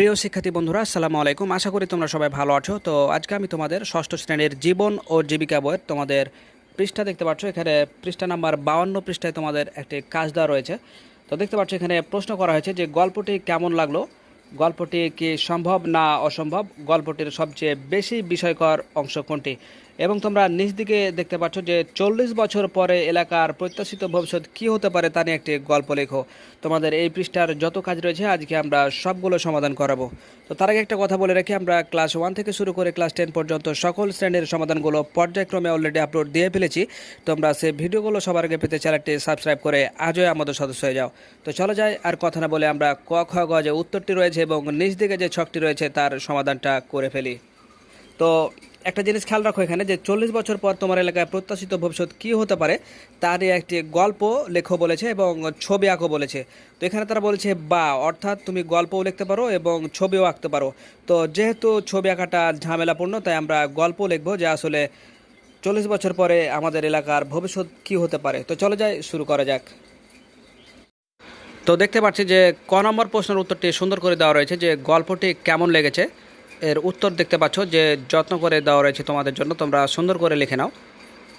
প্রিয় শিক্ষার্থী বন্ধুরা, আসসালামু আলাইকুম। আশা করি তোমরা সবাই ভালো আছো। তো আজকে আমি তোমাদের ষষ্ঠ শ্রেণির জীবন ও জীবিকা বইয়ের তোমাদের পৃষ্ঠা দেখতে পাচ্ছ। এখানে পৃষ্ঠা নাম্বার বাউন্ন পৃষ্ঠায় তোমাদের একটি কাজ দেওয়া রয়েছে। তো দেখতে পাচ্ছ, এখানে প্রশ্ন করা হয়েছে যে গল্পটি কেমন লাগল? গল্পটি কি সম্ভব না অসম্ভব? গল্পটির সবচেয়ে বেশি বিষয়কর অংশ কোনটি? এবং তোমরা নিচ দিকে দেখতে পাচ্ছ যে চল্লিশ বছর পরে এলাকার প্রত্যাশিত ভবিষ্যৎ কি হতে পারে তা নিয়ে একটি গল্প লেখো। তোমাদের এই পৃষ্ঠার যত কাজ রয়েছে, আজকে আমরা সবগুলো সমাধান করাবো। তো তার আগে একটা কথা বলে রাখি, আমরা ক্লাস ওয়ান থেকে শুরু করে ক্লাস টেন পর্যন্ত সকল শ্রেণির সমাধানগুলো পর্যায়ক্রমে অলরেডি আপলোড দিয়ে ফেলেছি। তোমরা সেই ভিডিওগুলো সবার আগে পেতে চ্যানেলটি সাবস্ক্রাইব করে আজই আমাদের সদস্য হয়ে যাও। তো চলো যাই, আর কথা না বলে আমরা ক, খ, গ যে উত্তরটি রয়েছে এবং নিচ দিকে যে ছকটি রয়েছে, তার সমাধানটা করে ফেলি। তো একটা জিনিস খেয়াল রাখো এখানে যে চল্লিশ বছর পর তোমার এলাকায় প্রত্যাশিত ভবিষ্যৎ কী হতে পারে, তারই একটি গল্প লেখো বলেছে এবং ছবি আঁকো বলেছে। তো এখানে তারা বলেছে, বা, অর্থাৎ তুমি গল্পও লিখতে পারো এবং ছবিও আঁকতে পারো। তো যেহেতু ছবি আঁকাটা ঝামেলাপূর্ণ, তাই আমরা গল্প লিখব যে আসলে চল্লিশ বছর পরে আমাদের এলাকার ভবিষ্যৎ কী হতে পারে। তো চলে যাই, শুরু করা যাক। তো দেখতে পাচ্ছি যে ক নম্বর প্রশ্নের উত্তরটি সুন্দর করে দেওয়া রয়েছে যে গল্পটি কেমন লেগেছে। এর উত্তর দেখতে পাচ্ছ যে যত্ন করে দেওয়া রয়েছে তোমাদের জন্য। তোমরা সুন্দর করে লিখে নাও।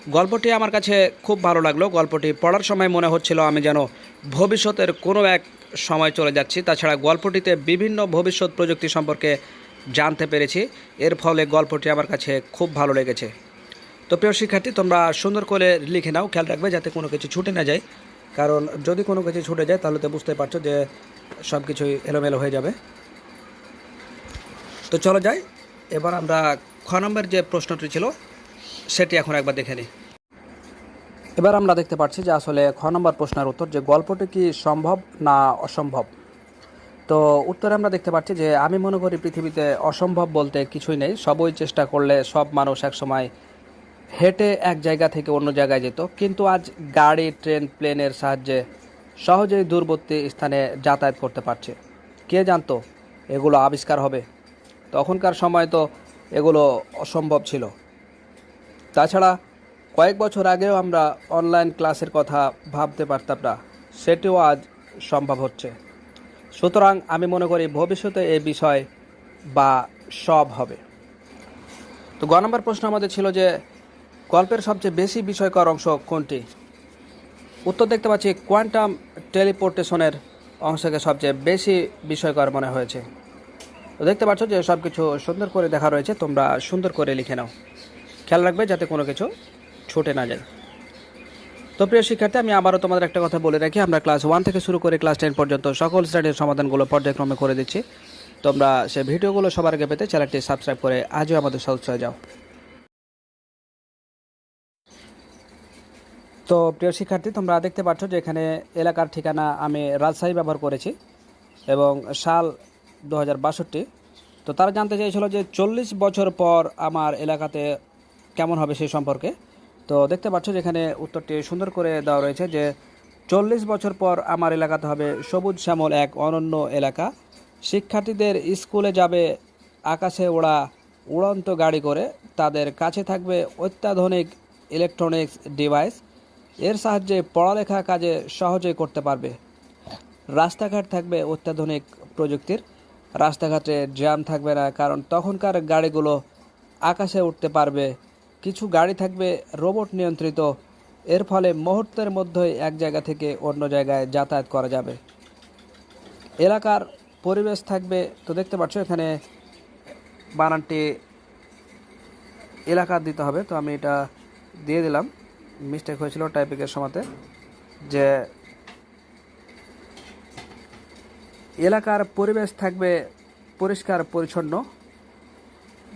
গল্পটি আমার কাছে খুব ভালো লাগল। গল্পটি পড়ার সময় মনে হচ্ছিল আমি যেন ভবিষ্যতের কোনো এক সময় চলে যাচ্ছি। তাছাড়া গল্পটিতে বিভিন্ন ভবিষ্যৎ প্রযুক্তি সম্পর্কে জানতে পেরেছি। এর ফলে গল্পটি আমার কাছে খুব ভালো লেগেছে। তো প্রিয় শিক্ষার্থী, তোমরা সুন্দর করে লিখে নাও। খেয়াল রাখবে যাতে কোনো কিছু ছুটে না যায়। কারণ যদি কোনো কিছু ছুটে যায়, তাহলে তো বুঝতে পারছ যে সব কিছুই এলোমেলো হয়ে যাবে। তো চলো যাই। এবার আমরা খ নম্বর যে প্রশ্নটি ছিল, সেটি এখন একবার দেখে নিই। এবার আমরা দেখতে পাচ্ছি যে আসলে খ নম্বর প্রশ্নের উত্তর যে গল্পটি কি সম্ভব না অসম্ভব? তো উত্তরে আমরা দেখতে পাচ্ছি যে আমি মনে করি পৃথিবীতে অসম্ভব বলতে কিছুই নেই। সবই চেষ্টা করলে সব মানুষ একসময় হেঁটে এক জায়গা থেকে অন্য জায়গায় যেত। কিন্তু আজ গাড়ি, ট্রেন, প্লেনের সাহায্যে সহজেই দূরবর্তী স্থানে যাতায়াত করতে পারছে। কে জানতো এগুলো আবিষ্কার হবে? তখনকার সময় তো এগুলো অসম্ভব ছিল। তাছাড়া কয়েক বছর আগেও আমরা অনলাইন ক্লাসের কথা ভাবতে পারতাম না, সেটিও আজ সম্ভব হচ্ছে। সুতরাং আমি মনে করি ভবিষ্যতে এই বিষয় বা সব হবে। তো গ নম্বর প্রশ্ন আমাদের ছিল যে, গল্পের সবচেয়ে বেশি বিষয়কর অংশ কোনটি? উত্তর দেখতে পাচ্ছি কোয়ান্টাম টেলিপোর্টেশনের অংশকে সবচেয়ে বেশি বিষয়কর মনে হয়েছে। তো দেখতে পাচ্ছ যে সব কিছু সুন্দর করে দেখা রয়েছে। তোমরা সুন্দর করে লিখে নাও। খেয়াল রাখবে যাতে কোনো কিছু ছুটে না যায়। তো প্রিয় শিক্ষার্থী, আমি আবারও তোমাদের একটা কথা বলে রাখি। আমরা ক্লাস ওয়ান থেকে শুরু করে ক্লাস টেন পর্যন্ত সকল শ্রেণির সমাধানগুলো পর্যায়ক্রমে করে দিচ্ছি। তোমরা সেই ভিডিওগুলো সবার আগে পেতে চ্যানেলটি সাবস্ক্রাইব করে আজও আমাদের সদস্য যাও। তো প্রিয় শিক্ষার্থী, তোমরা দেখতে পাচ্ছ যে এখানে এলাকার ঠিকানা আমি রাজশাহী ব্যবহার করেছি এবং সাল দু হাজার বাষট্টি। তো তারা জানতে চেয়েছিল যে চল্লিশ বছর পর আমার এলাকাতে কেমন হবে সেই সম্পর্কে। তো দেখতে পাচ্ছ যে এখানে উত্তরটি সুন্দর করে দেওয়া রয়েছে যে চল্লিশ বছর পর আমার এলাকাতে হবে সবুজ শ্যামল এক অনন্য এলাকা। শিক্ষার্থীদের স্কুলে যাবে আকাশে ওড়া উড়ন্ত গাড়ি করে। তাদের কাছে থাকবে অত্যাধুনিক ইলেকট্রনিক্স ডিভাইস এর সাহায্যে পড়ালেখা কাজে সহজেই করতে পারবে। রাস্তাঘাট থাকবে অত্যাধুনিক প্রযুক্তির। রাস্তাঘাটে জ্যাম থাকবে না, কারণ তখনকার গাড়িগুলো আকাশে উঠতে পারবে। কিছু গাড়ি থাকবে রোবট নিয়ন্ত্রিত। এর ফলে মুহূর্তের মধ্যেই এক জায়গা থেকে অন্য জায়গায় যাতায়াত করা যাবে। এলাকার পরিবেশ থাকবে, তো দেখতে পাচ্ছ এখানে বানানটি এলাকা দিতে হবে। তো আমি এটা দিয়ে দিলাম। মিস্টেক হয়েছিল টাইপিকের সময়তে যে এলাকার পরিবেশ থাকবে পরিষ্কার পরিচ্ছন্ন।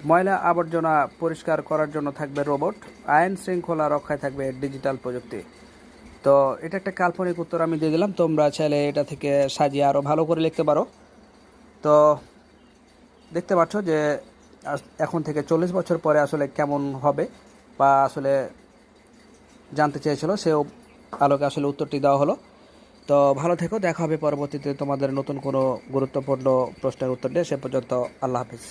ময়লা আবর্জনা পরিষ্কার করার জন্য থাকবে রোবট। আইন শৃঙ্খলা রক্ষায় থাকবে ডিজিটাল প্রযুক্তি। তো এটা একটা কাল্পনিক উত্তর আমি দিয়ে দিলাম। তোমরা চাইলে এটা থেকে সাজিয়ে আরও ভালো করে লিখতে পারো। তো দেখতে পাচ্ছ যে এখন থেকে চল্লিশ বছর পরে আসলে কেমন হবে বা আসলে জানতে চেয়েছিল, সেও আলোকে আসলে উত্তরটি দেওয়া হলো। তো ভালো থেকো, দেখা হবে পরবর্তীতে তোমাদের নতুন কোনো গুরুত্বপূর্ণ প্রশ্নের উত্তর নিয়ে। সে পর্যন্ত আল্লাহ হাফিজ।